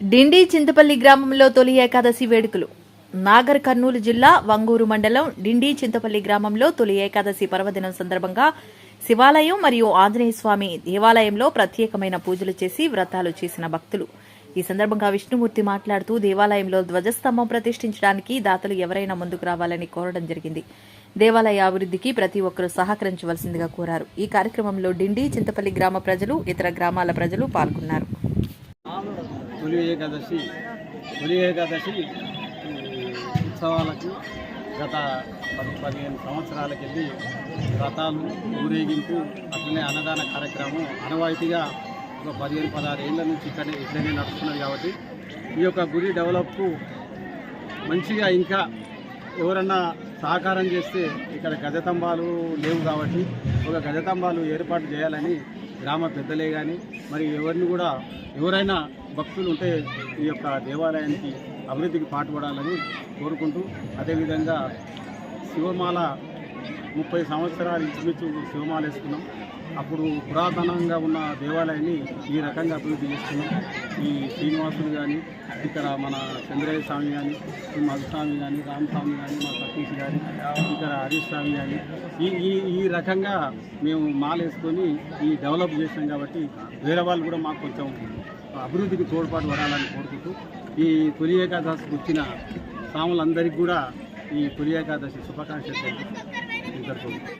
డిండి చింతపల్లి గ్రామంలో తొలి ఏకాదశి వేడుకలు. నాగర్ కర్నూలు జిల్లా వంగూరు మండలం డిండి చింతపల్లి గ్రామంలో తొలి ఏకాదశి పర్వదినం సందర్భంగా శివాలయం మరియు ఆంజనేయ స్వామి దేవాలయంలో ప్రత్యేకమైన పూజలు చేసి వ్రతాలు చేసిన భక్తులు. ఈ సందర్భంగా విష్ణుమూర్తి మాట్లాడుతూ దేవాలయంలో ధ్వజస్తంభం ప్రతిష్ఠించడానికి దాతలు ఎవరైనా ముందుకు రావాలని కోరడం జరిగింది. దేవాలయ అభివృద్ధికి ప్రతి ఒక్కరూ సహకరించవలసిందిగా కోరారు. ఈ కార్యక్రమంలో డిండి చింతపల్లి గ్రామ ప్రజలు ఇతర గ్రామాల ప్రజలు పాల్గొన్నారు. తొలి ఏకాదశి తొలి ఏకాదశి ఉత్సవాలకు గత పది పదిహేను సంవత్సరాలకి వెళ్ళి వ్రతాలు ఊరేగింపు అట్లనే అన్నదాన కార్యక్రమం అనవాయితీగా ఒక పదిహేను పదహారు ఏళ్ళ నుంచి ఇక్కడే ఇక్కడనే నడుస్తున్నది కాబట్టి ఈ యొక్క గుడి డెవలప్కు మంచిగా ఇంకా ఎవరన్నా సహకారం చేస్తే ఇక్కడ గజతంబాలు లేవు కాబట్టి ఒక గజతంబాలు ఏర్పాటు చేయాలని గ్రామ పెద్దలే కానీ మరి ఎవరిని కూడా ఎవరైనా భక్తులు ఉంటే ఈ యొక్క దేవాలయానికి అభివృద్ధికి పాటుపడాలని కోరుకుంటూ అదేవిధంగా శివమాల ముప్పై సంవత్సరాలు ఇంచుమించు శివమాల వేసుకున్నాం అప్పుడు పురాతనంగా ఉన్న దేవాలయాన్ని ఈ రకంగా అభివృద్ధి చేస్తున్నాం ఈ శ్రీనివాసులు కానీ ఇక్కడ మన చంద్రయ్య స్వామి కానీ ఈ మధుస్వామి కానీ రామస్వామి కానీ మా సతీష్ కానీ ఇక్కడ హరీష్ స్వామి కానీ ఈ ఈ ఈ రకంగా మేము మాలేసుకొని ఈ డెవలప్ చేసాం కాబట్టి వేరే వాళ్ళు కూడా మాకు కొంచెం అభివృద్ధికి తోడ్పాటు పడాలని కోరుకుంటూ ఈ తొలి ఏకాదశికి వచ్చిన స్వాములందరికీ కూడా ఈ తొలి ఏకాదశి శుభాకాంక్షలు తెలుపుతూ